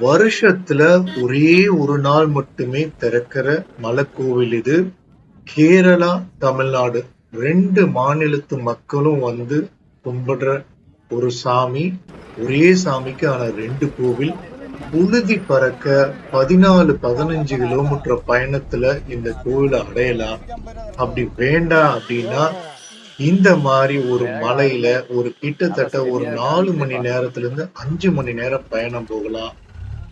வருஷத்துல ஒரே ஒரு நாள் மட்டுமே திறக்கிற மலைக்கோவில் இது. கேரளா தமிழ்நாடு ரெண்டு மாநிலத்து மக்களும் வந்து கும்பிடுற ஒரு சாமி. ஒரே சாமிக்கு ஆன ரெண்டு கோவில். புழுதி பறக்க பதினாலு பதினஞ்சு கிலோமீட்டர் பயணத்துல இந்த கோவிலை அடையலாம். அப்படி வேண்டாம் அப்படின்னா இந்த மாதிரி ஒரு மலையில ஒரு கிட்டத்தட்ட ஒரு நாலு மணி நேரத்துல இருந்து அஞ்சு மணி நேரம் பயணம் போகலாம்.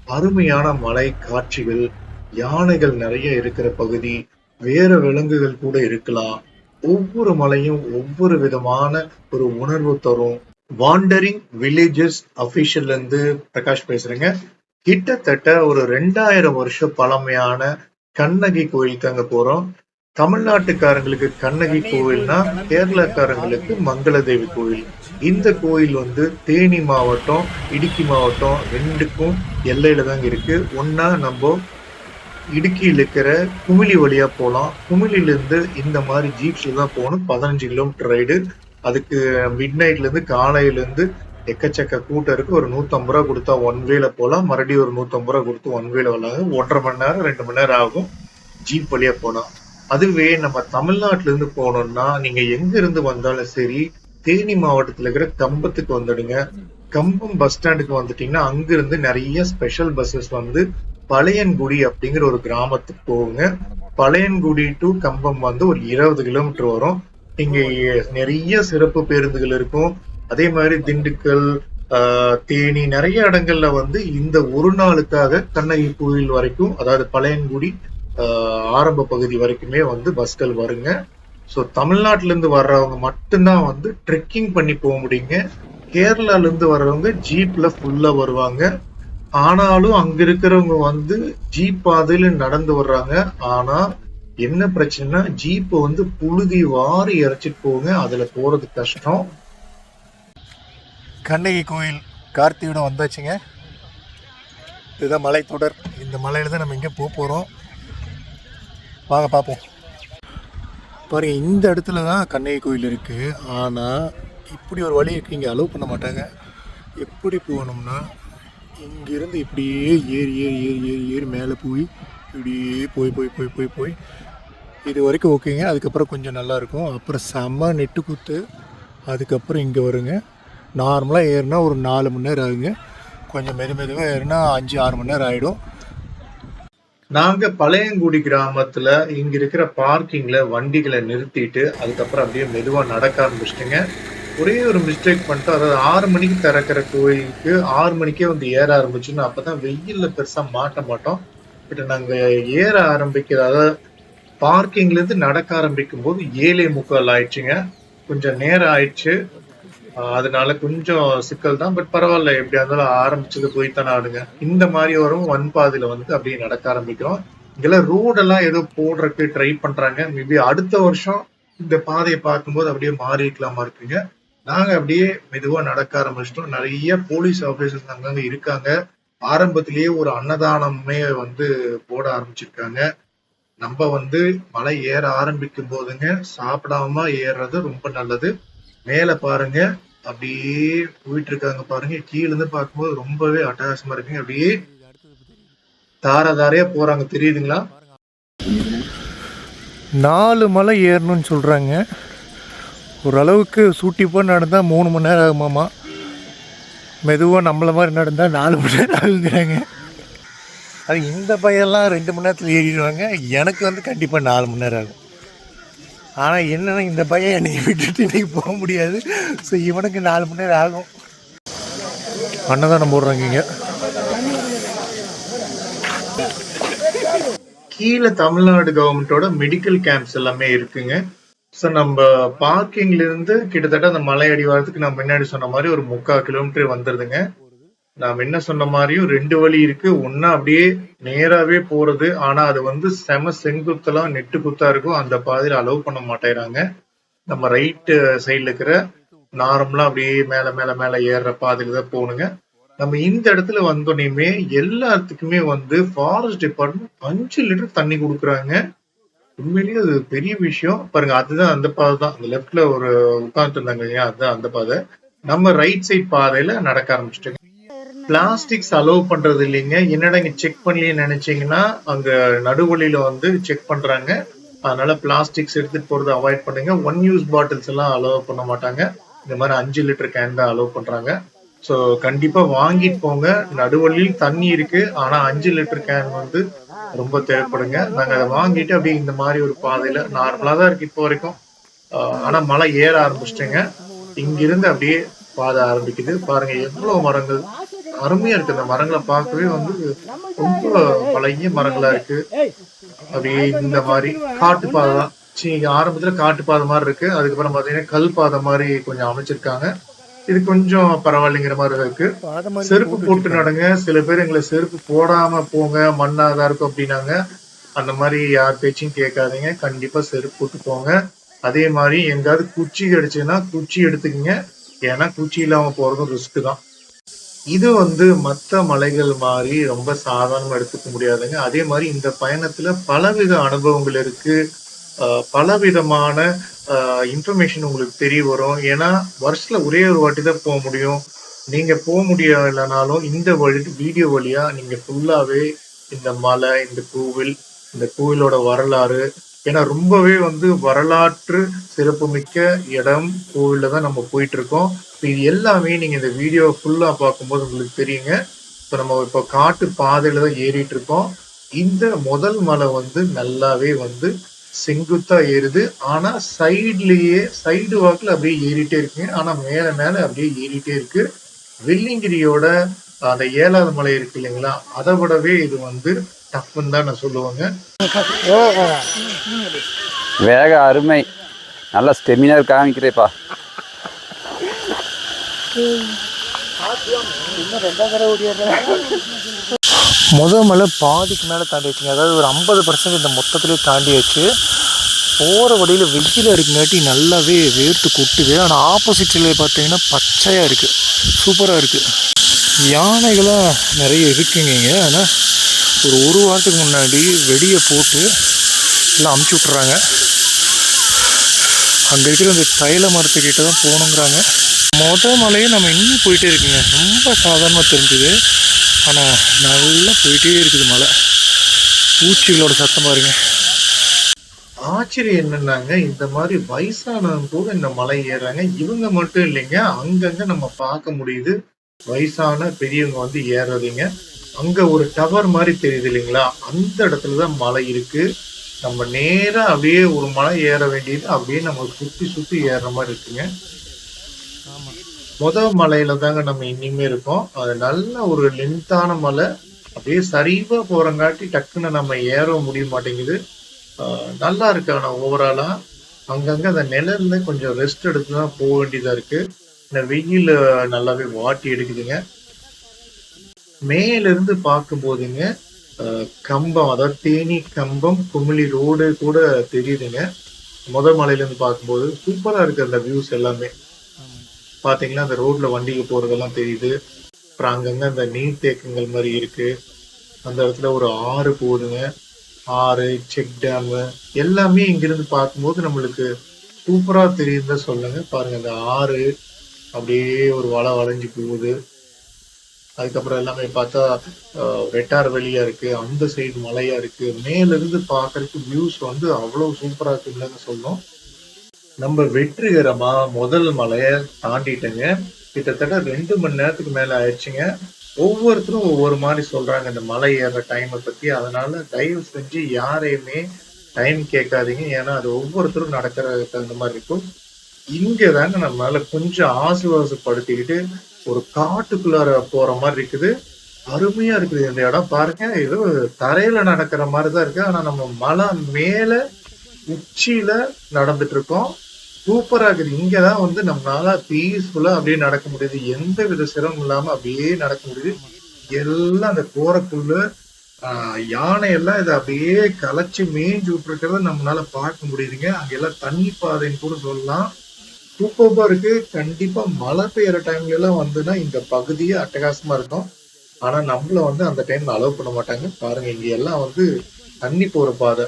அருமையான மலை காட்சிகள் யானைகள் நிறைய இருக்கிற பகுதி வேற விலங்குகள் கூட இருக்கலாம். ஒவ்வொரு மலையும் ஒவ்வொரு விதமான ஒரு உணர்வு தரும். வாண்டரிங் வில்லேஜஸ் அபிஷியல்ல இருந்து பிரகாஷ் பேசுறேங்க. கிட்டத்தட்ட ஒரு ரெண்டாயிரம் வருஷம் பழமையான கண்ணகி கோயிலுக்கு அங்க போறோம். தமிழ்நாட்டுக்காரங்களுக்கு கண்ணகி கோவில்னா கேரளாக்காரங்களுக்கு மங்களதேவி கோவில் இந்த கோயில் வந்து தேனி மாவட்டம் இடுக்கி மாவட்டம் ரெண்டுக்கும் எல்லையில தாங்க இருக்கு. ஒன்னா நம்ம இடுக்கியில் இருக்கிற குமிளி வழியா போகலாம் குமிளில இருந்து இந்த மாதிரி ஜீப்ஸ்ல தான் போகணும். பதினஞ்சு கிலோமீட்டர் ரைடு அதுக்கு மிட் நைட்ல இருந்து காலையில இருந்து எக்கச்சக்க கூட்டம் இருக்கு. ஒரு நூத்தம்பது ரூபா கொடுத்தா ஒன் வேல போலாம். மறுபடியும் ஒரு நூத்தம்பது ரூபா கொடுத்து ஒன் வேல வரலாங்க ஒன்றரை மணி நேரம் ரெண்டு மணி நேரம் ஆகும். ஜீப் வழியா போனா. அதுவே நம்ம தமிழ்நாட்டுல இருந்து போனோம்னா நீங்க எங்க இருந்து வந்தாலும் சரி தேனி மாவட்டத்துல இருக்கிற கம்பத்துக்கு வந்துடுங்க. கம்பம் பஸ் ஸ்டாண்டுக்கு வந்துட்டீங்கன்னா அங்க இருந்து நிறைய ஸ்பெஷல் பஸ்ஸஸ் வந்து பழையன்குடி அப்படிங்கிற ஒரு கிராமத்துக்கு போகுங்க. பழையன்குடி டு கம்பம் வந்து ஒரு இருபது கிலோமீட்டர் வரும். இங்க நிறைய சிறப்பு பேருந்துகள் இருக்கும். அதே மாதிரி திண்டுக்கல் ஆஹ், தேனி நிறைய இடங்கள்ல வந்து இந்த ஒரு நாளுக்காக கண்ணகி கோயில் வரைக்கும் அதாவது பழையன்குடி ஆரம்ப பகுதி வரைக்குமே வந்து பஸ்கள் வருங்க. ஸோ தமிழ்நாட்டிலேருந்து வர்றவங்க மட்டும்தான் வந்து ட்ரெக்கிங் பண்ணி போக முடியுங்க. கேரளாலேருந்து வர்றவங்க ஜீப்பில் ஃபுல்லாக வருவாங்க. ஆனாலும் அங்க இருக்கிறவங்க வந்து ஜீப் பாதையில நடந்து வர்றாங்க. ஆனா என்ன பிரச்சனைனா ஜீப்பை வந்து புழுதி வாரி இறைச்சிட்டு போகுங்க. அதுல போறது கஷ்டம். கண்ணகி கோயில் கார்த்தியோட வந்தாச்சுங்க. இதுதான் மலைத்தொடர். இந்த மலையில தான் நம்ம இங்கே போக போகிறோம் வாங்க பார்ப்போம் பாருங்கள் இந்த இடத்துல தான் கண்ணகி கோயில் இருக்குது ஆனால் இப்படி ஒரு வழி இருக்குது இங்கே அலோவ் பண்ண மாட்டாங்க. எப்படி போகணும்னா இங்கேருந்து இப்படியே ஏறி ஏறி ஏறி ஏறி ஏறி மேலே போய் இப்படியே போய் போய் போய் போய் போய். இது வரைக்கும் ஓகேங்க. அதுக்கப்புறம் கொஞ்சம் நல்லாயிருக்கும் அப்புறம் செம்ம நெட்டு குத்து. அதுக்கப்புறம் இங்கே வருங்க. நார்மலாக ஏறினா ஒரு நாலு மணி நேரம் ஆகுங்க. கொஞ்சம் மெது மெதுவாக ஏறினா அஞ்சு ஆறு மணி நேரம் ஆகிடும் நாங்க பழையங்குடி கிராமத்துல இங்க இருக்கிற பார்க்கிங்ல வண்டிகளை நிறுத்திட்டு அதுக்கப்புறம் அப்படியே மெதுவா நடக்க ஆரம்பிச்சிட்டுங்க. ஒரே ஒரு மிஸ்டேக் பண்ணிட்டு அதாவது ஆறு மணிக்கு திறக்கிற கோயிலுக்கு ஆறு மணிக்கே வந்து ஏற ஆரம்பிச்சுன்னு அப்பதான் வெயில்ல பெருசா மாட்ட மாட்டோம். பட் நாங்க ஏற ஆரம்பிக்கிற அதாவது பார்க்கிங்ல இருந்து நடக்க ஆரம்பிக்கும் போது ஏழே முக்கால் ஆயிடுச்சுங்க. கொஞ்சம் நேரம் ஆயிடுச்சு. அதனால கொஞ்சம் சிக்கல் தான் பட் பரவாயில்ல எப்படியா இருந்தாலும் ஆரம்பிச்சது போய் தானே ஆடுங்க இந்த மாதிரி வரும் ஒன் பாதையில வந்து அப்படியே நடக்க ஆரம்பிக்கிறோம். இங்கெல்லாம் ரோடெல்லாம் ஏதோ போடுறதுக்கு ட்ரை பண்றாங்க. மேபி அடுத்த வருஷம் இந்த பாதையை பார்க்கும்போது அப்படியே மாறிக்கலாமா இருக்குங்க. நாங்க அப்படியே மெதுவா நடக்க ஆரம்பிச்சிட்டோம். நிறைய போலீஸ் ஆபீசர்ஸ் அங்கங்க இருக்காங்க. ஆரம்பத்திலேயே ஒரு அன்னதானமே வந்து போட ஆரம்பிச்சிருக்காங்க. நம்ம வந்து மலை ஏற ஆரம்பிக்கும் போதுங்க சாப்பிடாம ஏறுறது ரொம்ப நல்லது. மேல பாருங்க அப்படியே போயிட்டு இருக்காங்க பாருங்க. கீழே இருந்து பார்க்கும்போது ரொம்பவே அட்டகாசமா இருக்குங்க. அப்படியே தார தாரையா போறாங்க. தெரியுதுங்களா? நாலு மலை ஏறணும்னு சொல்றாங்க. ஓரளவுக்கு சூட்டி நடந்தால் மூணு மணி நேரம் ஆகுமாமா மெதுவாக நம்மள மாதிரி நடந்தால் நாலு மணி நேரம் ஆகுங்கிறாங்க. அது இந்த பையெல்லாம் ரெண்டு மணி நேரத்தில் ஏறிடுவாங்க. எனக்கு வந்து கண்டிப்பாக நாலு மணி நேரம் ஆகும். ஆனால் என்னன்னா இந்த பையன் என்னை விட்டுட்டு இன்னைக்கு போக முடியாது. ஸோ இவனுக்கு நாலு மணி நேரம் ஆகும். அன்னதானம் போடுறாங்க இங்க. கீழே தமிழ்நாடு கவர்மெண்டோட மெடிக்கல் கேம்ப்ஸ் எல்லாமே இருக்குங்க. ஸோ நம்ம பார்க்கிங்ல இருந்து கிட்டத்தட்ட அந்த மலை அடிவாரத்துக்கு நான் முன்னாடி சொன்ன மாதிரி ஒரு முக்கால் கிலோமீட்டர் வந்துருதுங்க. நாம் என்ன சொன்ன மாதிரியும் ரெண்டு வழி இருக்கு. ஒன்னா அப்படியே நேராவே போறது. ஆனா அது வந்து செம செங்குத்தலாம் நெட்டு குத்தா இருக்கும். அந்த பாதையில அலோவ் பண்ண மாட்டேறாங்க நம்ம ரைட் சைடுல இருக்கிற நார்மலா அப்படியே மேல மேல மேல ஏறுற பாதையில தான் போகணுங்க நம்ம இந்த இடத்துல வந்தோடனேயுமே எல்லாத்துக்குமே வந்து ஃபாரஸ்ட் டிபார்ட்மெண்ட் அஞ்சு லிட்டர் தண்ணி கொடுக்குறாங்க. உண்மையிலேயே அது பெரிய விஷயம். பாருங்க அதுதான் அந்த பாதை தான். அந்த லெஃப்ட்ல ஒரு உட்காந்துட்டு இருந்தாங்க இல்லையா? அதுதான் அந்த பாதை. நம்ம ரைட் சைட் பாதையில நடக்க ஆரம்பிச்சிட்டோங்க. பிளாஸ்டிக்ஸ் அலோவ் பண்றது இல்லைங்க. என்னடா இங்க செக் பண்ணலையே நினைச்சீங்கன்னா அங்க நடுவழியில வந்து செக் பண்றாங்க. அதனால பிளாஸ்டிக்ஸ் எடுத்துட்டு போறதை அவாய்ட் பண்ணுங்க. ஒன் யூஸ் பாட்டில்ஸ் எல்லாம் அலோவ் பண்ண மாட்டாங்க. இந்த மாதிரி அஞ்சு லிட்டர் கேன் தான் அலோவ் பண்றாங்க. ஸோ கண்டிப்பா வாங்கிட்டு போங்க. நடுவழியில் தண்ணி இருக்கு. ஆனா அஞ்சு லிட்டர் கேன் வந்து ரொம்ப தேவைப்படுங்க. நாங்க அதை வாங்கிட்டு அப்படியே இந்த மாதிரி ஒரு பாதையில நார்மலா தான் இருக்கு இப்போ வரைக்கும். ஆனா மழை ஏற ஆரம்பிச்சிட்டேங்க. இங்கிருந்து அப்படியே பாத ஆரம்பிக்குது. பாருங்க எவ்வளவு மரங்கள் அருமையா இருக்கு. அந்த மரங்களை பார்க்கவே வந்து ரொம்ப பழகிய மரங்களா இருக்கு. அப்படியே இந்த மாதிரி காட்டு பாதை தான். சி ஆரம்பத்துல காட்டு பாதை மாதிரி இருக்கு. அதுக்கப்புறம் பாத்தீங்கன்னா கல் பாதை மாதிரி கொஞ்சம் அமைச்சிருக்காங்க. இது கொஞ்சம் பரவாயில்லைங்கிற மாதிரி இருக்கு. செருப்பு போட்டு நடங்க. சில பேர் எங்களை செருப்பு போடாம போங்க மண்ணாதான் இருக்கும் அப்படின்னாங்க. அந்த மாதிரி யார் பேச்சும் கேட்காதீங்க. கண்டிப்பா செருப்பு போட்டு போங்க. அதே மாதிரி எங்காவது குச்சி கிடைச்சுன்னா குச்சி எடுத்துக்கங்க. ஏன்னா குச்சி இல்லாம போறதும் ரிஸ்க் தான். இது வந்து மத்த மலைகள் மாதிரி ரொம்ப சாதாரணமா எடுத்துக்க முடியாதுங்க. அதே மாதிரி இந்த பயணத்துல பலவித அனுபவங்கள் இருக்கு. ஆஹ் பலவிதமான இன்ஃபர்மேஷன் உங்களுக்கு தெரிய வரும். ஏன்னா வருஷத்துல ஒரே ஒரு வாட்டி தான் போக முடியும். நீங்க போக முடியலைனாலும் இந்த வழி வீடியோ வழியா நீங்க ஃபுல்லாவே இந்த மலை இந்த கோவில் இந்த கோவிலோட வரலாறு ஏன்னா ரொம்பவே வந்து வரலாற்று சிறப்புமிக்க இடம் கோவில்ல தான் நம்ம போயிட்டு இருக்கோம் இது எல்லாமே நீங்க இந்த வீடியோ ஃபுல்லா பார்க்கும்போது உங்களுக்கு தெரியுங்க. இப்போ நம்ம இப்போ காட்டு பாதையில தான் ஏறிட்டு இருக்கோம் இந்த முதல் மலை வந்து நல்லாவே வந்து செங்குத்தா ஏறுது. ஆனா சைட்லயே சைடு வாக்குல அப்படியே ஏறிட்டே இருக்குங்க. ஆனா மேல மேல அப்படியே ஏறிட்டே இருக்கு. வெள்ளிங்கிரியோட அந்த ஏழாவது மலை இருக்கு இல்லைங்களா? அதை விடவே இது வந்து டஃப்னு தான் நான் சொல்லுவேங்க. வேக அருமை. நல்ல ஸ்டெமினர் காமிக்கிறேப்பா. முத மலை பாதிக்கு மேலே தாண்டி வச்சுங்க அதாவது ஒரு ஐம்பது பர்சன்ட் இந்த மொத்தத்திலே தாண்டியாச்சு. போகிற வழியில் வெயில் இருக்குங்காட்டி நல்லாவே வேர்த்து கொட்டுது. ஆனால் ஆப்போசிட்டில் பார்த்தீங்கன்னா பச்சையாக இருக்குது சூப்பராக இருக்குது யானைகளாக நிறைய இருக்குங்க ஆனால் ஒரு ஒரு வாரத்துக்கு முன்னாடி வெடியை போட்டு எல்லாம் அமுச்சு விட்றாங்க அங்கே இருக்கிற அந்த தைல மரத்துக்கிட்ட தான் போகணுங்கிறாங்க. மொத மலையே நம்ம இன்னும் போயிட்டே இருக்குங்க. ரொம்ப சாதாரணமாக தெரிஞ்சுது. ஆனால் நல்லா போயிட்டே இருக்குது மலை பூச்சிகளோட சத்தம் பாருங்க. ஆச்சரியம் என்னன்னாங்க இந்த மாதிரி வயசானவங்க கூட இந்த மலை ஏறாங்க இவங்க மட்டும் இல்லைங்க அங்கங்க நம்ம பார்க்க முடியுது. வயசான பெரியவங்க வந்து ஏறுறதுங்க அங்க ஒரு டவர் மாதிரி தெரியுது இல்லைங்களா? அந்த இடத்துலதான் மலை இருக்கு. நம்ம நேரா அப்படியே ஒரு மலை ஏற வேண்டியது அப்படியே நம்ம சுத்தி சுத்தி ஏறுற மாதிரி இருக்குங்க. முத மலையில தாங்க நம்ம இனிமே இருக்கோம். அது நல்ல ஒரு லென்த்தான மலை. அப்படியே சரிவா போறங்காட்டி டக்குன்னு நம்ம ஏற முடிய மாட்டேங்குது. நல்லா இருக்கு ஆனா ஓவராலா அங்கங்க அந்த நிழல்ல கொஞ்சம் ரெஸ்ட் எடுத்து தான் போக வேண்டியதா இருக்கு. இந்த வெயில் நல்லாவே வாட்டி எடுக்குதுங்க. மேலிருந்து பார்க்கும்போதுங்க பார்க்கும் போதுங்க கம்பம் அதாவது தேனி கம்பம் குமிழி ரோடு கூட தெரியுதுங்க. முத மலையிலேருந்து பார்க்கும்போது சூப்பராக இருக்கு அந்த வியூஸ் எல்லாமே. பாத்தீங்கன்னா அந்த ரோட்டில் வண்டிக்கு போகிறதெல்லாம் தெரியுது. அப்புறம் அங்கங்கே அந்த நீர் தேக்கங்கள் மாதிரி இருக்கு. அந்த இடத்துல ஒரு ஆறு போகுதுங்க. ஆறு செக் டேமு எல்லாமே இங்கிருந்து பார்க்கும்போது நம்மளுக்கு சூப்பராக தெரியுதுன்னு சொல்லுங்க. பாருங்க அந்த ஆறு அப்படியே ஒரு வலை வளைஞ்சு போகுது. அதுக்கப்புறம் எல்லாமே பார்த்தா அஹ், வெட்டார் வெளியா இருக்கு அந்த சைடு மலையா இருக்கு. மேல இருந்து பார்க்கறதுக்கு வியூஸ் வந்து அவ்வளவு சூப்பரா இருக்குன்னு சொல்லும் நம்ம வெற்றிகரமா முதல் மலையை தாண்டிட்டேங்க. கிட்டத்தட்ட ரெண்டு மணி நேரத்துக்கு மேல ஆயிடுச்சுங்க. ஒவ்வொருத்தரும் ஒவ்வொரு மாதிரி சொல்றாங்க இந்த மலை ஏற டைமை பத்தி. அதனால தயவு செஞ்சு யாரையுமே டைம் கேட்காதீங்க. ஏன்னா அது ஒவ்வொருத்தரும் நடக்கிற தகுந்த மாதிரி இருக்கும். இங்க தாங்க நம்மளால கொஞ்சம் ஆசுவாசப்படுத்திக்கிட்டு ஒரு காட்டுக்குள்ளார போற மாதிரி இருக்குது. அருமையா இருக்குது இந்த இடம் பாருங்க. ஏதோ தரையில நடக்கிற மாதிரி தான் இருக்கு. ஆனா நம்ம மலை மேல உச்சியில நடந்துட்டு இருக்கோம் சூப்பரா இருக்குது. இங்கதான் வந்து நம்மளால பீஸ்ஃபுல்லா அப்படியே நடக்க முடியுது. எந்த வித சிரமம் இல்லாம அப்படியே நடக்க முடியுது. எல்லாம் அந்த கோரக்குள்ள ஆஹ் யானை எல்லாம் இதை அப்படியே கலைச்சு மேய்ஞ்சு விட்டுருக்கிறத நம்மளால பார்க்க முடியுதுங்க. அங்கெல்லாம் தண்ணி பாதைன்னு கூட சொல்லலாம். சூப்பர்பா இருக்கு கண்டிப்பா மழை பெய்யற டைம்ல எல்லாம் வந்துன்னா இந்த பகுதியே அட்டகாசமா இருக்கும். ஆனா நம்மள வந்து அந்த டைம்ல அலோவ் பண்ண மாட்டாங்க. பாருங்க இங்க எல்லாம் வந்து தண்ணி போற பாதை.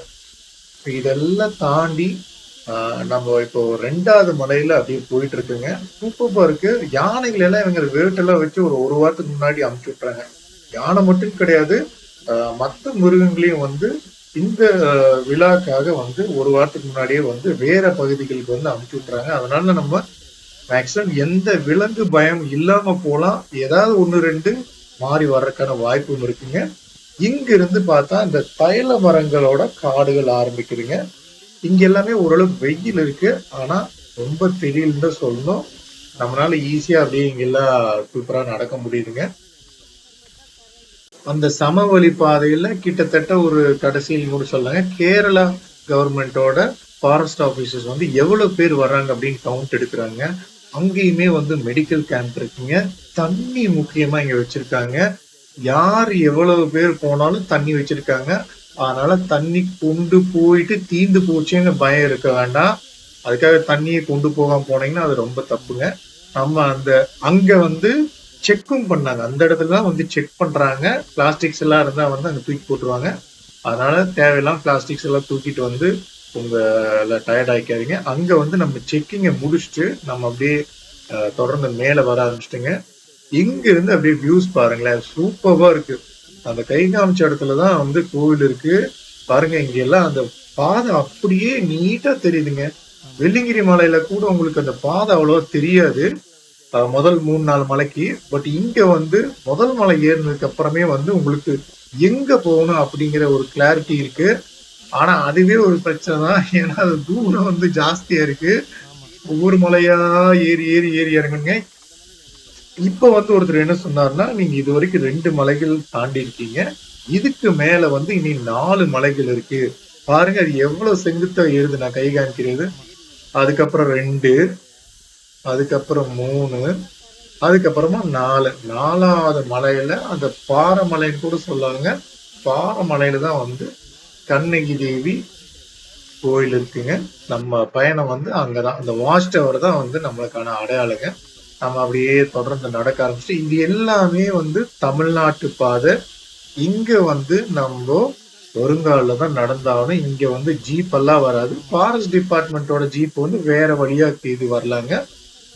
இதெல்லாம் தாண்டி நம்ம இப்போ ரெண்டாவது மலையில அப்படியே போயிட்டு இருக்குங்க. சூப்பரா இருக்கு யானைகள் எல்லாம் இவங்க வேட்டெல்லாம் வச்சு ஒரு ஒரு வாரத்துக்கு முன்னாடி அமுச்சு விட்டுறாங்க. யானை மட்டும் கிடையாது மற்ற மிருகங்களையும் வந்து இந்த விழாக்காக வந்து ஒரு வாரத்துக்கு முன்னாடியே வந்து வேற பகுதிகளுக்கு வந்து அமுச்சு விட்டுறாங்க. அதனால நம்ம மேக்சிமம் எந்த விலங்கு பயம் இல்லாம போலாம். ஏதாவது ஒன்று ரெண்டு மாறி வர்றதுக்கான வாய்ப்பும் இருக்குங்க. இங்கிருந்து பார்த்தா இந்த தைல மரங்களோட காடுகள் ஆரம்பிக்குதுங்க. இங்க எல்லாமே ஓரளவு வெயில் இருக்கு. ஆனா ரொம்ப தெரியலன்னு சொல்லணும். நம்மளால ஈஸியா அப்படியே இங்கெல்லாம் சூப்பரா நடக்க முடியுதுங்க. அந்த சமவெளி பாதையில கிட்டத்தட்ட ஒரு கடைசியில் கூட சொல்லுங்க கேரளா கவர்மெண்டோட ஃபாரஸ்ட் ஆஃபீஸர்ஸ் வந்து எவ்வளவு பேர் வர்றாங்க அப்படின்னு கவுண்ட் எடுக்கிறாங்க. அங்கேயுமே வந்து மெடிக்கல் கேம்ப் இருக்குங்க. தண்ணி முக்கியமா இங்க வச்சிருக்காங்க. யார் எவ்வளவு பேர் போனாலும் தண்ணி வச்சிருக்காங்க. அதனால தண்ணி கொண்டு போயிட்டு தீந்து போச்சுன்னு பயம் இருக்க வேண்டாம். அதுக்காக தண்ணியை கொண்டு போகாம போனீங்கன்னா அது ரொம்ப தப்புங்க. நம்ம அந்த அங்க வந்து செக்கும் பண்ணாங்க. அந்த இடத்துல தான் வந்து செக் பண்றாங்க. பிளாஸ்டிக்ஸ் எல்லாம் இருந்தா வந்து அங்க தூக்கி போட்டுருவாங்க. அதனால தேவையில்லாம் பிளாஸ்டிக்ஸ் எல்லாம் தூக்கிட்டு வந்து உங்க டயர்ட் ஆயிக்காதீங்க. அங்க வந்து நம்ம செக்கிங்கை முடிச்சுட்டு நம்ம அப்படியே தொடர்ந்து மேல வர ஆரம்பிச்சிட்டுங்க. இங்க இருந்து அப்படியே வியூஸ் பாருங்களேன். சூப்பரா இருக்கு. அந்த கை காமிச்ச இடத்துல தான் வந்து கோவில் இருக்கு. பாருங்க இங்க எல்லாம் அந்த பாதை அப்படியே நீட்டா தெரியுதுங்க. வெள்ளிங்கிரி மலையில கூட உங்களுக்கு அந்த பாதை அவ்வளவா தெரியாது. முதல் மூணு நாலு மலைக்கு பட் இங்க வந்து முதல் மலை ஏறினதுக்கு அப்புறமே வந்து உங்களுக்கு எங்க போகணும் அப்படிங்கிற ஒரு கிளாரிட்டி இருக்கு. ஆனா அதுவே ஒரு பிரச்சனை தான். ஏன்னா அது தூரம் வந்து ஜாஸ்தியா இருக்கு. ஒவ்வொரு மலையா ஏறி ஏறி ஏறி இறங்குங்க இப்ப வந்து ஒருத்தர் என்ன சொன்னார்னா நீங்க இது வரைக்கும் ரெண்டு மலைகள் தாண்டி இருக்கீங்க. இதுக்கு மேல வந்து இனி நாலு மலைகள் இருக்கு. பாருங்க அது எவ்வளவு செங்குத்தாக ஏறுது? நான் கை காமிக்கிறது. அதுக்கப்புறம் ரெண்டு அதுக்கப்புறம் மூணு அதுக்கப்புறமா நாலு. நாலாவது மலையில அந்த பாறை மலைன்னு கூட சொல்லுவாங்க. பாறைமலையில தான் வந்து கண்ணகி தேவி கோயில் இருக்குங்க. நம்ம பயணம் வந்து அங்கதான். அந்த வாட்ச் டவர் தான் வந்து நம்மளுக்கான அடையாளங்க. நம்ம அப்படியே தொடர்ந்து நடக்க ஆரம்பிச்சுட்டு இது எல்லாமே வந்து தமிழ்நாட்டு பாதை. இங்க வந்து நம்ம வருங்கால தான் நடந்தாலும் இங்க வந்து ஜீப் எல்லாம் வராது. ஃபாரஸ்ட் டிபார்ட்மெண்ட்டோட ஜீப் வந்து வேற வழியா இது வரலாங்க.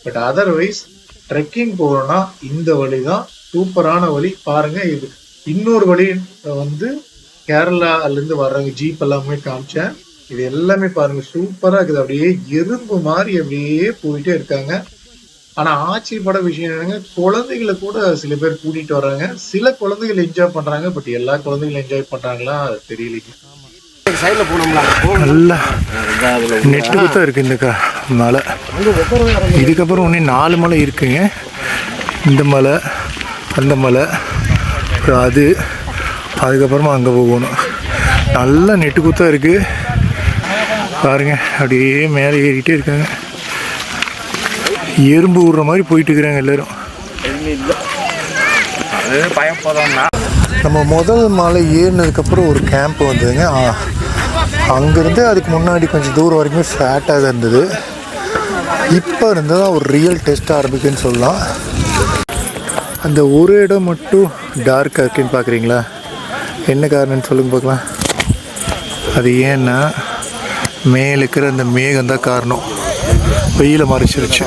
பட் அதர்வைஸ் ட்ரெக்கிங் போறோம்னா இந்த வழி தான் சூப்பரான வழி. பாருங்க இது இன்னொரு வழி வந்து கேரளாலேருந்து வர்றவங்க ஜீப் எல்லாமே காமிச்சேன். இது எல்லாமே பாருங்க சூப்பராக இருக்குது. அப்படியே எறும்பு மாதிரி அப்படியே போயிட்டே இருக்காங்க. ஆனால் ஆச்சரியப்பட விஷயம் என்னங்க குழந்தைகளை கூட சில பேர் கூட்டிகிட்டு வர்றாங்க. சில குழந்தைகள் என்ஜாய் பண்ணுறாங்க பட் எல்லா குழந்தைகளும் என்ஜாய் பண்றாங்களா அது தெரியலைங்க நல்லா நெட்டு தான் இருக்கு இந்த க- மலை. இதுக்கப்புறம் ஒன்று நாலு மலை இருக்குங்க. இந்த மலை அந்த மலை அப்புறம் அது அதுக்கப்புறமா அங்கே போகணும். நல்லா நெட்டு குத்தா இருக்கு. பாருங்க அப்படியே மேலே ஏறிட்டே இருக்காங்க. எறும்பு விடுற மாதிரி போயிட்டு இருக்கிறாங்க எல்லாரும். நம்ம முதல் மலை ஏறினதுக்கப்புறம் ஒரு கேம்ப் வந்ததுங்க ஆ- அங்கேருந்து அதுக்கு முன்னாடி கொஞ்சம் தூரம் வரைக்கும் ஃபேட்டாக தான் இருந்தது. இப்போ இருந்து தான் ஒரு ரியல் டெஸ்ட் ஆரம்பிக்குன்னு சொல்லலாம். அந்த ஒரு இடம் மட்டும் டார்க்காக இருக்குன்னு பார்க்குறீங்களா என்ன காரணம்னு சொல்லுங்க பார்க்கலாம். அது ஏன்னா மேலே இருக்கிற அந்த மேகம் தான் காரணம். வெயில மறைச்சிருச்சு.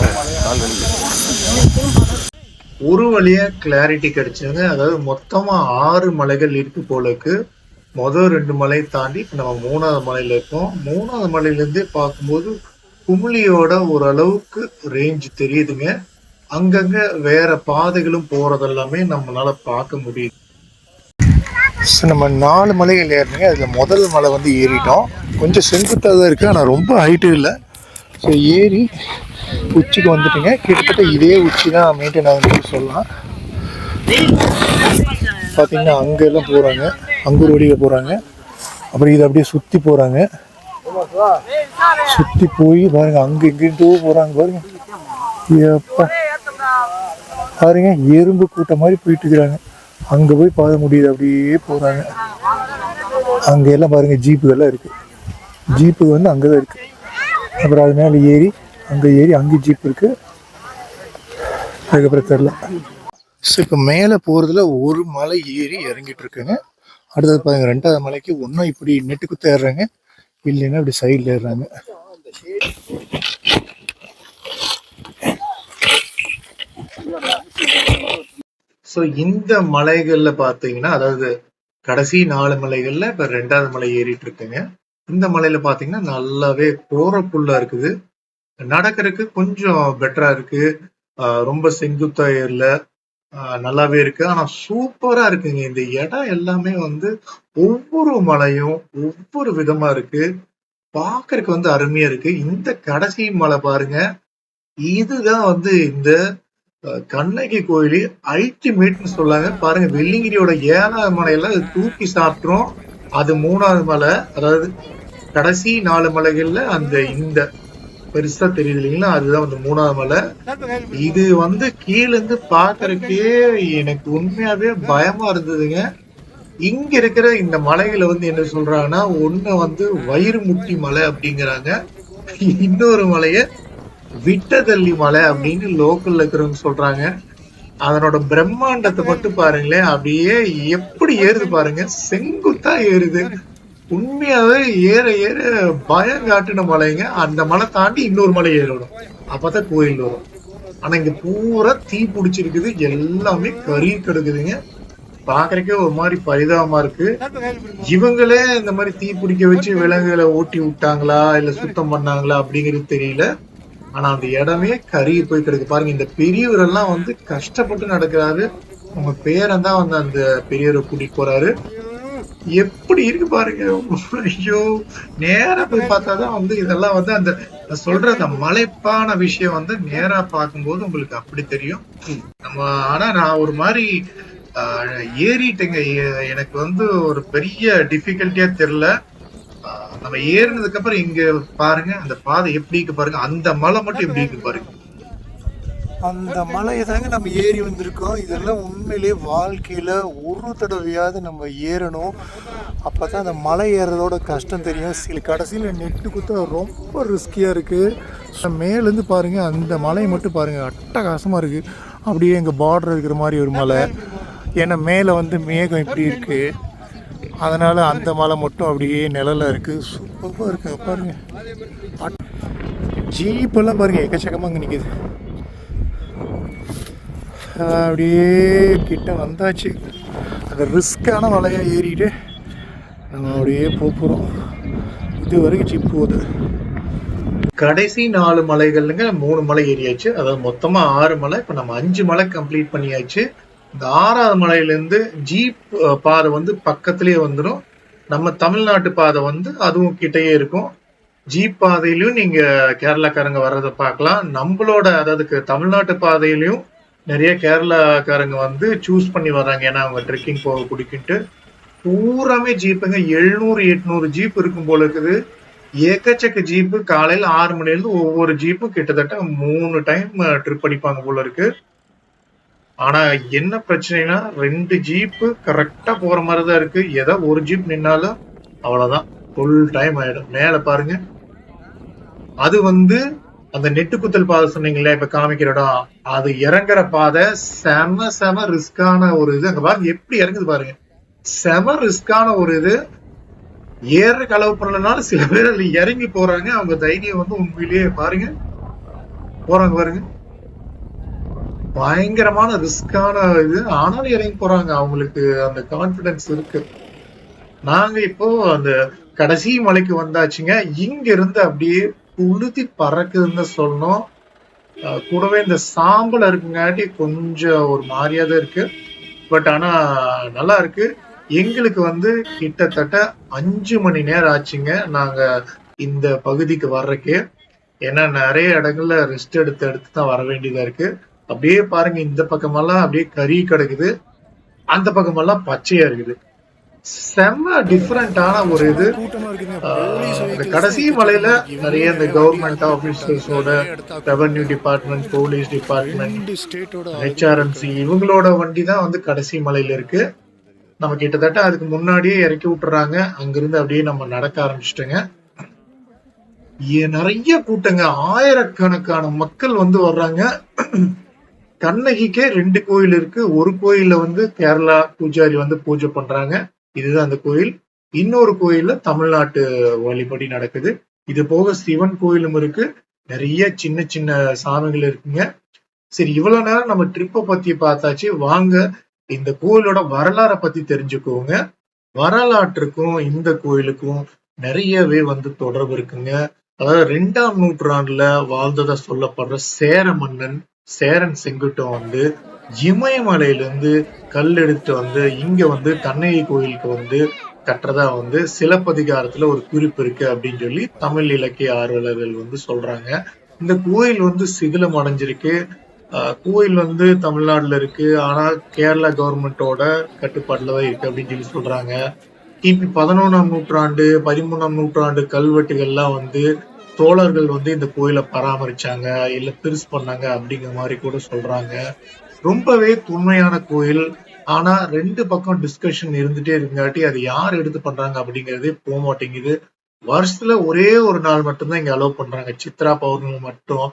ஒரு வழியாக கிளாரிட்டி கிடைச்சதுங்க அதாவது மொத்தமாக ஆறு மலைகள் இருக்கு போலக்கு முதல் ரெண்டு மலை தாண்டி இப்போ நம்ம மூணாவது மலையில இருக்கோம். மூணாவது மலையிலேருந்தே பார்க்கும்போது குமிழியோட ஓரளவுக்கு ரேஞ்ச் தெரியுதுங்க. அங்கங்க வேற பாதைகளும் போறதெல்லாமே நம்மளால பார்க்க முடியுது. ஸோ நம்ம நாலு மலைகள் ஏறினீங்க அதில் முதல் மலை வந்து ஏறிட்டோம். கொஞ்சம் செங்குத்தாக தான் இருக்குது ஆனால் ரொம்ப ஹைட்டு இல்லை. ஸோ ஏறி உச்சிக்கு வந்துட்டுங்க. கிட்டத்தட்ட இதே உச்சி தான் மெயின்டைன் ஆகுதுன்னு சொல்லலாம். பார்த்தீங்கன்னா அங்கெல்லாம் போகிறாங்க அங்கூர் வழியில் போகிறாங்க அப்புறம் இதை அப்படியே சுற்றி போகிறாங்க சுற்றி போய் பாருங்க அங்கே இங்கிட்டு போகிறாங்க பாருங்க. எப்போ. பாருங்க எறும்பு கூட்டம் மாதிரி போயிட்டு இருக்கிறாங்க. அங்கே போய் பார்க்க முடியுது அப்படியே போகிறாங்க அங்கே எல்லாம் பாருங்க ஜீப்புகள்லாம் இருக்குது ஜீப்பு வந்து அங்கே தான் இருக்குது அப்புறம் அது மேலே ஏறி அங்கே ஏறி அங்கே ஜீப் இருக்குது அதுக்கப்புறம் தெரில ஸோ இப்போ மேலே போகிறதுல ஒரு மலை ஏறி இறங்கிட்டு இருக்குங்க. அடுத்தது பாருங்க ரெண்டாவது மலைக்கு ஒன்றும் இப்படி நெட்டுக்கு தேடுறாங்க ஏறுறாங்க இல்லைன்னா இப்படி சைடில் ஏறுறாங்க. ஸோ இந்த மலைகள்ல பார்த்தீங்கன்னா அதாவது கடைசி நாலு மலைகள்ல இப்போ ரெண்டாவது மலை ஏறிட்டு இருக்குங்க. இந்த மலையில பார்த்தீங்கன்னா நல்லாவே போற இருக்குது. நடக்கிறதுக்கு கொஞ்சம் பெட்டரா இருக்கு. ரொம்ப செங்குத்தா ஏறல. நல்லாவே இருக்கு. ஆனா சூப்பரா இருக்குங்க. இந்த இடம் எல்லாமே வந்து ஒவ்வொரு மலையும் ஒவ்வொரு விதமா இருக்கு. பாக்குறதுக்கு வந்து அருமையா இருக்கு. இந்த கடைசி மலை பாருங்க. இதுதான் வந்து இந்த கண்ணகி கோயில் அல்டிமேட்னு சொல்லாங்க. பாருங்க வெள்ளிங்கிரியோட ஏழாவது மலையில தூக்கி சாப்பிட்றோம் அது மூணாவது மலை. அதாவது கடைசி நாலு மலைகள்ல அந்த இந்த பெருசா தெரியுது இல்லைங்களா? அதுதான் வந்து மூணாவது மலை. இது வந்து கீழ இருந்து எனக்கு உண்மையாவே பயமா இருந்ததுங்க. இங்க இருக்கிற இந்த மலைகளை வந்து என்ன சொல்றாங்கன்னா ஒண்ணு வந்து வயிறு முட்டி மலை அப்படிங்கிறாங்க. இன்னொரு மலைய விட்டதள்ளி மலை அப்படின்னு லோக்கல்ல இருக்கிறவங்க சொல்றாங்க. அதனோட பிரம்மாண்டத்தை மட்டும் பாருங்களேன். அப்படியே எப்படி ஏறுது பாருங்க. செங்குத்தா ஏறுது. உண்மையாவே ஏற ஏற பயம் காட்டின மலைங்க. அந்த மலை தாண்டி இன்னொரு மலை ஏறணும். அப்பதான் கோயில் வரும். ஆனா இங்க பூரா தீ பிடிச்சிருக்குது. எல்லாமே கறி கெடுக்குதுங்க. பாக்குறக்கே ஒரு மாதிரி பரிதாபமா இருக்கு. இவங்களே இந்த மாதிரி தீ பிடிக்க வச்சு விலங்குகளை ஓட்டி விட்டாங்களா? இல்ல சுத்தம் பண்ணாங்களா? அப்படிங்கிறது தெரியல. ஆனா அந்த இடமே கருகி போய் கிடக்கு. பாருங்க இந்த பெரியவர் எல்லாம் வந்து கஷ்டப்பட்டு நடக்கிறாரு. உங்க பேரன் தான் வந்து அந்த பெரியவரை கூட்டிட்டு போறாரு. எப்படி இருக்கு பாருங்க. ஐயோ நேரா போய் பார்த்தாதான் வந்து இதெல்லாம் வந்து அந்த சொல்ற அந்த மலைப்பான விஷயம் வந்து நேரா பார்க்கும்போது உங்களுக்கு அப்படி தெரியும். நம்ம ஆனா நான் ஒரு மாதிரி ஆஹ், ஏறிட்டேங்க. எனக்கு வந்து ஒரு பெரிய டிஃபிகல்ட்டியா தெரியல. ஆஹ், நம்ம ஏறினதுக்கு அப்புறம் இங்க பாருங்க அந்த பாதை எப்படி இருக்கு பாருங்க அந்த மலை மட்டும் எப்படி இருக்கு பாருங்க. அந்த மலையை தாங்க நம்ம ஏறி வந்திருக்கோம். இதெல்லாம் உண்மையிலேயே வாழ்க்கையில் ஒரு தடவையாவது நம்ம ஏறணும். அப்போ தான் அந்த மலை ஏறுறதோட கஷ்டம் தெரியும். சில கடைசியில் நெட்டு குத்த ரொம்ப ரிஸ்கியாக இருக்குது மேலேருந்து பாருங்கள் அந்த மலையை மட்டும் பாருங்கள் அட்டகாசமாக இருக்குது அப்படியே எங்கள் பார்டர் இருக்கிற மாதிரி ஒரு மலை. ஏன்னா மேலே வந்து மேகம் இப்படி இருக்குது அதனால் அந்த மலை மட்டும் அப்படியே நிழல்ல இருக்குது சூப்பராக இருக்குது பாருங்கள் ஜீப்பெல்லாம் பாருங்கள் எக்கச்சக்கமாக அங்கே நிற்கிது அப்படியே கிட்ட வந்தாச்சு. அந்த ரிஸ்க்கான மலையாக ஏறிட்டு நம்ம அப்படியே போகிறோம் இது வரைக்கும் ஜிப் போகுது. கடைசி நாலு மலைகள்ங்க மூணு மலை ஏறியாச்சு. அதாவது மொத்தமாக ஆறு மலை. இப்போ நம்ம அஞ்சு மலை கம்ப்ளீட் பண்ணியாச்சு. இந்த ஆறாவது மலையிலேருந்து ஜீப் பாதை வந்து பக்கத்துலேயே வந்துடும் நம்ம தமிழ்நாட்டு பாதை வந்து அதுவும் கிட்டேயே இருக்கும். ஜீப் பாதையிலையும் நீங்கள் கேரளாக்காரங்க வர்றதை பார்க்கலாம். நம்மளோட அதாவது தமிழ்நாட்டு பாதையிலையும் நிறைய கேரளாக்காரங்க வந்து சூஸ் பண்ணி வர்றாங்க. ஏன்னா அவங்க ட்ரெக்கிங் போக பிடிக்குன்ட்டு. பூராமே ஜீப்புங்க எழுநூறு எட்நூறு ஜீப் இருக்கும் போல இருக்குது. ஏக்கச்சக்க ஜீப்பு காலையில் ஆறு மணிலேருந்து ஒவ்வொரு ஜீப்பும் கிட்டத்தட்ட மூணு டைம் ட்ரிப் அடிப்பாங்க போல இருக்கு. ஆனா என்ன பிரச்சனைனா ரெண்டு ஜீப்பு கரெக்டா போற மாதிரி தான் இருக்கு. ஏதோ ஒரு ஜீப் நின்னாலும் அவ்வளவுதான். ஃபுல் டைம் ஆயிடும். மேல பாருங்க. அது வந்து அந்த நெட்டு குத்தல் பாதை சொன்னீங்களே இப்ப காமிக்கிற இடம். அது இறங்குற பாதை செம செம ரிஸ்கான ஒரு இது. அங்க பாருங்க எப்படி இறங்குது பாருங்க. செம ரிஸ்கான ஒரு இது. ஏற கலவு பண்ணலனாலும் சில பேர் அதுல இறங்கி போறாங்க. அவங்க தைரியம் வந்து உண்மையிலேயே பாருங்க. போறாங்க பாருங்க. பயங்கரமான ரிஸ்கான இது. ஆனாலும் இறங்கி போறாங்க. அவங்களுக்கு அந்த கான்பிடன்ஸ் இருக்கு. நாங்க இப்போ அந்த கடைசி மலைக்கு வந்தாச்சுங்க. இங்க இருந்து அப்படியே புழுதி பறக்குதுன்னு சொல்லணும். கூடவே இந்த சாம்பல் இருக்குங்காட்டி கொஞ்சம் ஒரு மாதிரியா தான் இருக்கு. பட் ஆனா நல்லா இருக்கு. எங்களுக்கு வந்து கிட்டத்தட்ட அஞ்சு மணி நேரம் ஆச்சுங்க நாங்க இந்த பகுதிக்கு வர்றதுக்கு. ஏன்னா நிறைய இடங்கள்ல ரெஸ்ட் எடுத்து எடுத்து தான் வர வேண்டியதா இருக்கு. அப்படியே பாருங்க இந்த பக்கமெல்லாம் அப்படியே கறி கிடக்குது. அந்த பக்கமெல்லாம் பச்சையா இருக்குது. செம்ம டிஃப்ரெண்டான ஒரு இது. இந்த கடைசி மலையில நிறைய இந்த government ஆபீசர்ஸோட revenue department police department HRNC இவங்களோட வண்டி தான் வந்து கடைசி மலையில இருக்கு. நம்ம கிட்டத்தட்ட அதுக்கு முன்னாடியே இறக்கி விட்டுறாங்க. அங்கிருந்து அப்படியே நம்ம நடக்க ஆரம்பிச்சிட்டோங்க. நிறைய கூட்டங்க. ஆயிரக்கணக்கான மக்கள் வந்து வர்றாங்க. கண்ணகிக்கே ரெண்டு கோயில் இருக்கு. ஒரு கோயில்ல வந்து கேரளா பூஜாரி வந்து பூஜை பண்றாங்க. இதுதான் அந்த கோயில். இன்னொரு கோயில்ல தமிழ்நாட்டு வழிபடி நடக்குது. இது போக சிவன் கோயிலும் இருக்கு. நிறைய சின்ன சின்ன சாமிகள் இருக்குங்க. சரி இவ்வளவு நேரம் நம்ம ட்ரிப்பை பத்தி பார்த்தாச்சு. வாங்க இந்த கோயிலோட வரலாறை பத்தி தெரிஞ்சுக்கோங்க. வரலாற்றுக்கும் இந்த கோயிலுக்கும் நிறையவே வந்து தொடர்பு இருக்குங்க. அதாவது ரெண்டாம் நூற்றாண்டுல வாழ்ந்ததா சொல்லப்படுற சேர மன்னன் சேரன் செங்குட்டம் வந்து இமயமலையிலிருந்து கல் எடுத்து வந்து இங்க வந்து கண்ணகி கோயிலுக்கு வந்து கட்டுறதா வந்து சிலப்பதிகாரத்துல ஒரு குறிப்பு இருக்கு அப்படின்னு சொல்லி தமிழ் இலக்கிய ஆர்வலர்கள் வந்து சொல்றாங்க. இந்த கோயில் வந்து சிதிலம் அடைஞ்சிருக்கு. ஆஹ் கோயில் வந்து தமிழ்நாடுல இருக்கு. ஆனா கேரளா கவர்மெண்டோட கட்டுப்பாட்டுல தான் இருக்கு அப்படின்னு சொல்லி சொல்றாங்க. கிபி பதினொன்றாம் நூற்றாண்டு பதிமூணாம் நூற்றாண்டு கல்வெட்டுகள்லாம் வந்து தோழர்கள் வந்து இந்த கோயிலை பராமரிச்சாங்க இல்ல பெருசு பண்ணாங்க அப்படிங்கிற மாதிரி கூட சொல்றாங்க. ரொம்பவே தொன்மையான கோயில். ஆனா ரெண்டு பக்கம் டிஸ்கஷன் இருந்துட்டே இருந்தாட்டி அது யார் எடுத்து பண்றாங்க அப்படிங்கறதே போக மாட்டேங்குது. வருஷத்துல ஒரே ஒரு நாள் மட்டும்தான் இங்க அலோவ் பண்றாங்க. சித்ரா பௌர்ணமி மட்டும்.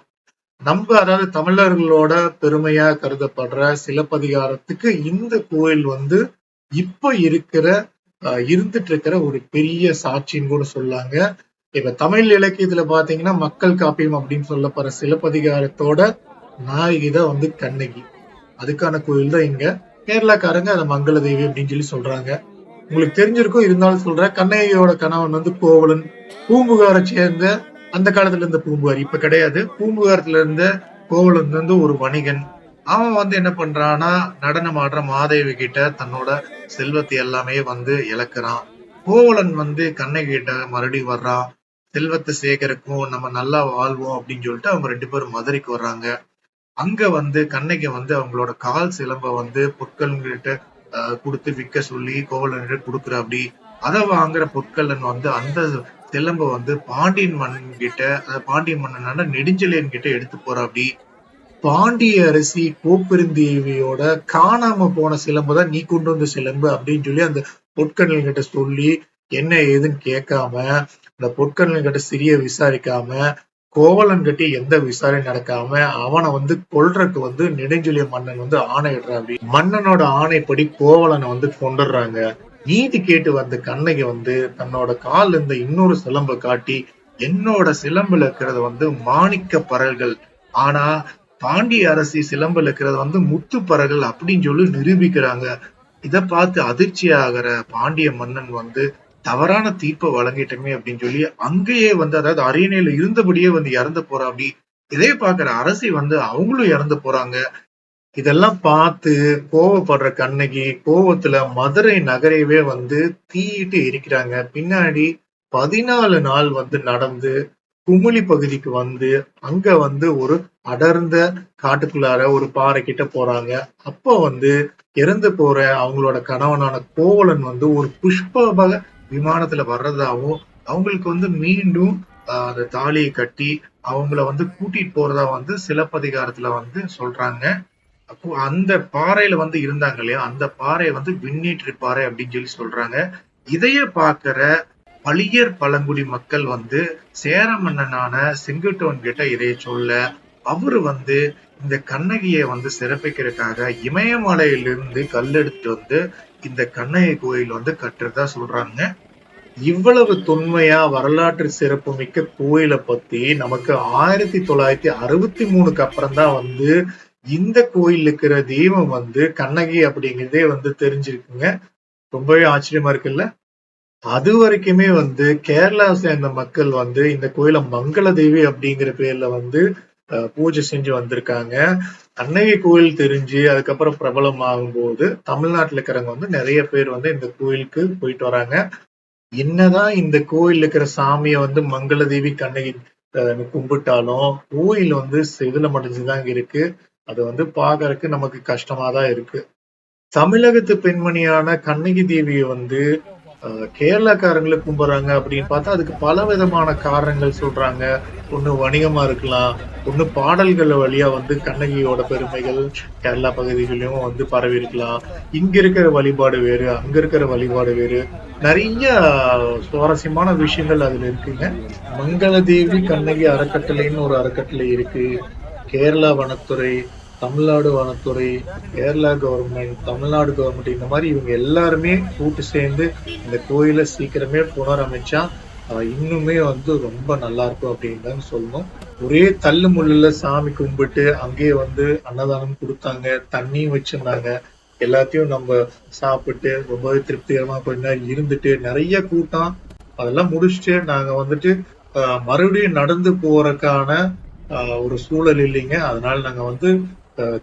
நம்ம அதாவது தமிழர்களோட பெருமையா கருதப்படுற சிலப்பதிகாரத்துக்கு இந்த கோயில் வந்து இப்ப இருக்கிற இருந்துட்டு இருக்கிற ஒரு பெரிய சாட்சின்னு கூட சொல்லாங்க. இப்ப தமிழ் இலக்கியத்துல பாத்தீங்கன்னா மக்கள் காப்பியம் அப்படின்னு சொல்லப்படுற சிலப்பதிகாரத்தோட நாயகி தான் வந்து கண்ணகி. அதுக்கான கோயில் தான் இங்க. கேரளாக்காரங்க அதை மங்கள தேவி அப்படின்னு சொல்லி சொல்றாங்க. உங்களுக்கு தெரிஞ்சிருக்கும் இருந்தாலும் சொல்றேன். கண்ணகியோட கணவன் வந்து கோவலன் பூம்புகாரை சேர்ந்த அந்த காலத்துல இருந்த பூம்புகார். இப்ப கிடையாது. பூம்புகாரத்துல இருந்த கோவலன் வந்து ஒரு வணிகன். அவன் வந்து என்ன பண்றான்னா நடனம் ஆடுற மாதேவி கிட்ட தன்னோட செல்வத்தை எல்லாமே வந்து இழக்கிறான். கோவலன் வந்து கண்ணை கிட்ட மறுபடியும் வர்றான். செல்வத்தை சேகரிக்கும் நம்ம நல்லா வாழ்வோம் அப்படின்னு சொல்லிட்டு அவங்க ரெண்டு பேரும் மதுரைக்கு வர்றாங்க. அங்க வந்து கண்ணகி வந்து அவங்களோட கால் சிலம்ப வந்து பொற்கள்கிட்ட ஆஹ், கொடுத்து விற்க சொல்லி கோவலன்கிட்ட கொடுக்குற அப்படி அதை வாங்குற பொற்கல்லன் வந்து அந்த சிலம்ப வந்து பாண்டியன் மன்னன் கிட்ட பாண்டியன் மன்னனான நெடுஞ்செழியன் கிட்ட எடுத்து போற அப்படி பாண்டிய அரசி கோப்பெருந்தேவியோட காணாம போன சிலம்பு தான் நீ கொண்டு வந்த சிலம்பு அப்படின்னு சொல்லி அந்த பொற்கண்ணன் கிட்ட சொல்லி என்ன ஏதுன்னு கேட்காம அந்த பொற்கண்ணன் கிட்ட சிறிய விசாரிக்காம கோவலன் கட்டி எந்த விசாரணை நடக்காம அவனை வந்து கொல்றதுக்கு வந்து நெடுஞ்செழிய மன்னன் வந்து ஆணையிடுறான் அப்படி. மன்னனோட ஆணைப்படி கோவலனை வந்து கொண்டுடுறாங்க நீதி கேட்டு வந்த கண்ணகி வந்து தன்னோட கால இருந்த இன்னொரு சிலம்பை காட்டி என்னோட சிலம்புல இருக்கிறது வந்து மாணிக்க பரல்கள். ஆனா பாண்டிய அரசி சிலம்புல இருக்கிறது வந்து முத்து பரல்கள் அப்படின்னு சொல்லி நிரூபிக்கிறாங்க. இத பார்த்து அதிர்ச்சி ஆகிற பாண்டிய மன்னன் வந்து தவறான தீர்ப்பை வழங்கிட்டமே அப்படின்னு சொல்லி அங்கேயே வந்து அதாவது அரியணையில இருந்தபடியே வந்து இறந்து போறா அப்படி. இதே பாக்குற அரசி வந்து அவங்களும் இறந்து போறாங்க. இதெல்லாம் பார்த்து கோவப்படுற கண்ணகி கோவத்துல மதுரை நகரையவே வந்து தீயிட்டு எரிக்கிறாங்க. பின்னாடி பதினாலு நாள் வந்து நடந்து குமுளி பகுதிக்கு வந்து அங்க வந்து ஒரு அடர்ந்த காட்டுக்குள்ளார ஒரு பாறை கிட்ட போறாங்க. அப்போ வந்து இறந்து போற அவங்களோட கணவனான கோவலன் வந்து ஒரு புஷ்பக விமானத்துல வர்றதாவும் அவங்களுக்கு வந்து மீண்டும் அந்த தாலியை கட்டி அவங்கள வந்து கூட்டிட்டு போறதா வந்து சிலப்பதிகாரத்துல வந்து சொல்றாங்க. அப்போ அந்த பாறையில வந்து இருந்தாங்க இல்லையா? அந்த பாறை வந்து விண்ணீற்று பாறை அப்படின்னு சொல்லி சொல்றாங்க. இதைய பாக்குற பழியர் பழங்குடி மக்கள் வந்து சேர மன்னனான செங்குட்டவன் கிட்ட இதைய சொல்ல அவரு வந்து இந்த கண்ணகியை வந்து சிறப்பிக்கிறதுக்காக இமயமலையிலிருந்து கல் எடுத்துட்டு வந்து இந்த கண்ணகி கோயில் வந்து கட்டுறதா சொல்றாங்க இவ்வளவு தொன்மையா வரலாற்று சிறப்பு மிக்க கோயிலை பத்தி நமக்கு ஆயிரத்தி தொள்ளாயிரத்தி அறுபத்தி மூணுக்கு அப்புறம் தான் வந்து இந்த கோயில் இருக்கிற தெய்வம் வந்து கண்ணகி அப்படிங்கிறதே வந்து தெரிஞ்சிருக்குங்க. ரொம்பவே ஆச்சரியமா இருக்குல்ல? அது வரைக்குமே வந்து கேரளா சேர்ந்த மக்கள் வந்து இந்த கோயிலை மங்கள தேவி அப்படிங்கிற பேர்ல வந்து பூஜை செஞ்சு வந்திருக்காங்க. கண்ணகி கோயில் தெரிஞ்சு அதுக்கப்புறம் பிரபலம் ஆகும்போது தமிழ்நாட்டுல இருக்கிறவங்க வந்து நிறைய பேர் வந்து இந்த கோயிலுக்கு போயிட்டு வராங்க. என்னதான் இந்த கோயில் இருக்கிற சாமியை வந்து மங்களதேவி கண்ணகி கும்பிட்டாலும் கோயில் வந்து சிதிலம் அடைஞ்சுதான் இருக்கு. அது வந்து பாக்குறதுக்கு நமக்கு கஷ்டமா தான் இருக்கு. தமிழகத்து பெண்மணியான கண்ணகி தேவியை வந்து கேரளாக்காரங்களை கும்பிட்றாங்க அப்படின்னு பார்த்தா அதுக்கு பல விதமான காரணங்கள் சொல்றாங்க. ஒன்று வணிகமா இருக்கலாம் ஒன்று பாடல்கள் வழியா வந்து கண்ணகியோட பெருமைகள் கேரளா பகுதிகளிலும் வந்து பரவி இருக்கலாம். இங்க இருக்கிற வழிபாடு வேறு அங்க இருக்கிற வழிபாடு வேறு. நிறைய சுவாரஸ்யமான விஷயங்கள் அதுல இருக்குங்க. மங்களதேவி கண்ணகி அறக்கட்டளைன்னு ஒரு அறக்கட்டளை இருக்கு. கேரளா வனத்துறை தமிழ்நாடு வனத்துறை கேரளா கவர்மெண்ட் தமிழ்நாடு கவர்மெண்ட் இந்த மாதிரி இவங்க எல்லாருமே கூட்டு சேர்ந்து இந்த கோயிலை சீக்கிரமே புனரமைச்சா இன்னுமே வந்து ரொம்ப நல்லா இருக்கும் அப்படின்னு தான் சொல்லணும். ஒரே தள்ளு முள்ளுல சாமி கும்பிட்டு அங்கேயே வந்து அன்னதானம் கொடுத்தாங்க தண்ணியும் வச்சிருந்தாங்க. எல்லாத்தையும் நம்ம சாப்பிட்டு ரொம்பவே திருப்திகரமா கொஞ்ச நேரம் இருந்துட்டு நிறைய கூட்டம். அதெல்லாம் முடிச்சுட்டு நாங்க வந்துட்டு மறுபடியும் நடந்து போறதுக்கான ஒரு சூழல் இல்லைங்க. அதனால நாங்க வந்து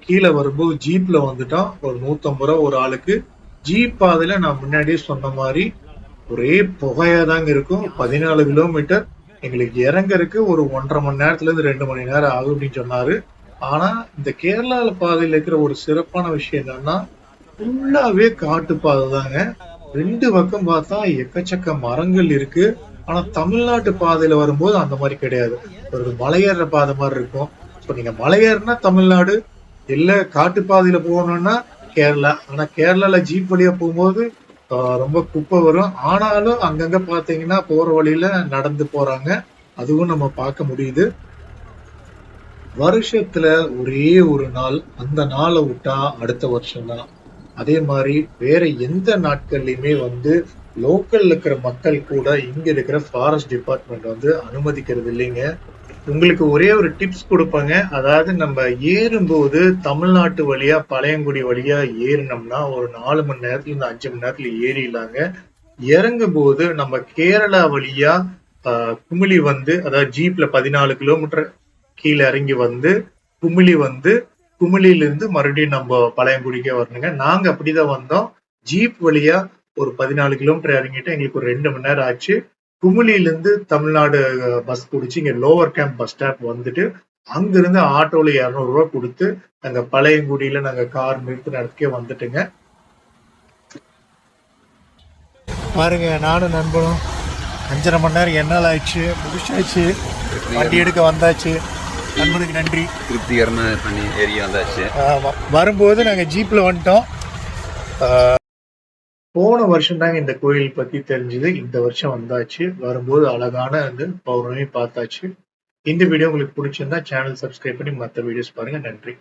கீழே வரும்போது ஜீப்ல வந்துட்டோம் ஒரு நூத்தம்பது ரூபா ஒரு ஆளுக்கு. ஜீப் பாதையில நான் முன்னாடியே சொன்ன மாதிரி ஒரே புகையா தாங்க இருக்கும். பதினாலு கிலோமீட்டர். எங்களுக்கு இறங்கறதுக்கு ஒரு ஒன்றரை மணி நேரத்துல இருந்து ரெண்டு மணி நேரம் ஆகும் அப்படின்னு சொன்னாரு. ஆனா இந்த கேரளால பாதையில இருக்கிற ஒரு சிறப்பான விஷயம் என்னன்னா ஃபுல்லாவே காட்டு பாதை தாங்க. ரெண்டு பக்கம் பார்த்தா எக்கச்சக்க மரங்கள் இருக்கு. ஆனா தமிழ்நாட்டு பாதையில வரும்போது அந்த மாதிரி கிடையாது. ஒரு மலையேற பாதை மாதிரி இருக்கும். ஸோ நீங்க மலையேறினா தமிழ்நாடு இல்ல காட்டு பாதையில போகணும்னா கேரளா. ஆனா கேரளால ஜீப் வழியா போகும்போது ரொம்ப குப்பை வரும். ஆனாலும் அங்கங்க பாத்தீங்கன்னா போற வழியில நடந்து போறாங்க. அதுவும் நம்ம பார்க்க முடியுது. வருஷத்துல ஒரே ஒரு நாள் அந்த நாளை விட்டா அடுத்த வருஷம் தான் அதே மாதிரி வேற எந்த நாட்கள்லயுமே வந்து லோக்கல்ல இருக்கிற மக்கள் கூட இங்க இருக்கிற ஃபாரஸ்ட் டிபார்ட்மெண்ட் வந்து அனுமதிக்கிறது இல்லைங்க. உங்களுக்கு ஒரே ஒரு டிப்ஸ் கொடுப்பாங்க. அதாவது நம்ம ஏறும்போது தமிழ்நாட்டு வழியா பழையங்குடி வழியா ஏறினோம்னா ஒரு நாலு மணி நேரத்துல இருந்து அஞ்சு மணி நேரத்துல ஏறிடலாங்க. இறங்கும் போது நம்ம கேரளா வழியா குமிழி குமிளி வந்து அதாவது ஜீப்ல பதினாலு கிலோமீட்டர் கீழே இறங்கி வந்து குமிளி வந்து குமிளியில மறுபடியும் நம்ம பழையங்குடிக்கே வரணுங்க. நாங்க அப்படிதான் வந்தோம். ஜீப் வழியா ஒரு பதினாலு கிலோமீட்டர் இறங்கிட்டு எங்களுக்கு ஒரு ரெண்டு மணி நேரம் ஆச்சு. குமிளியில இருந்து தமிழ்நாடு பஸ் பிடிச்சி இங்க லோவர் கேம்ப் பஸ் ஸ்டாப் வந்துட்டு அங்கிருந்து ஆட்டோல இருநூறு ரூபாய் கொடுத்து நாங்க பழையங்குடியில நாங்க கார் நிறுத்தின இடத்துக்கே வந்துட்டுங்க. பாருங்க நானும் நண்பனும் அஞ்சரை மணி நேரம் என்னால் ஆயிடுச்சு முடிச்சாச்சு. வண்டி எடுக்க வந்தாச்சு. நண்பனுக்கு நன்றி. திருப்திகரமாக பண்ணி ஏறி வந்தாச்சு. வரும்போது நாங்க ஜீப்ல வந்துட்டோம். போன வருஷம் தாங்க இந்த கோயில் பத்தி தெரிஞ்சது. இந்த வருஷம் வந்தாச்சு. வரும்போது அழகான அந்த பௌர்ணமி பார்த்தாச்சு. இந்த வீடியோ உங்களுக்கு பிடிச்சிருந்தா சேனல் சப்ஸ்கிரைப் பண்ணி மற்ற வீடியோஸ் பாருங்க. நன்றி.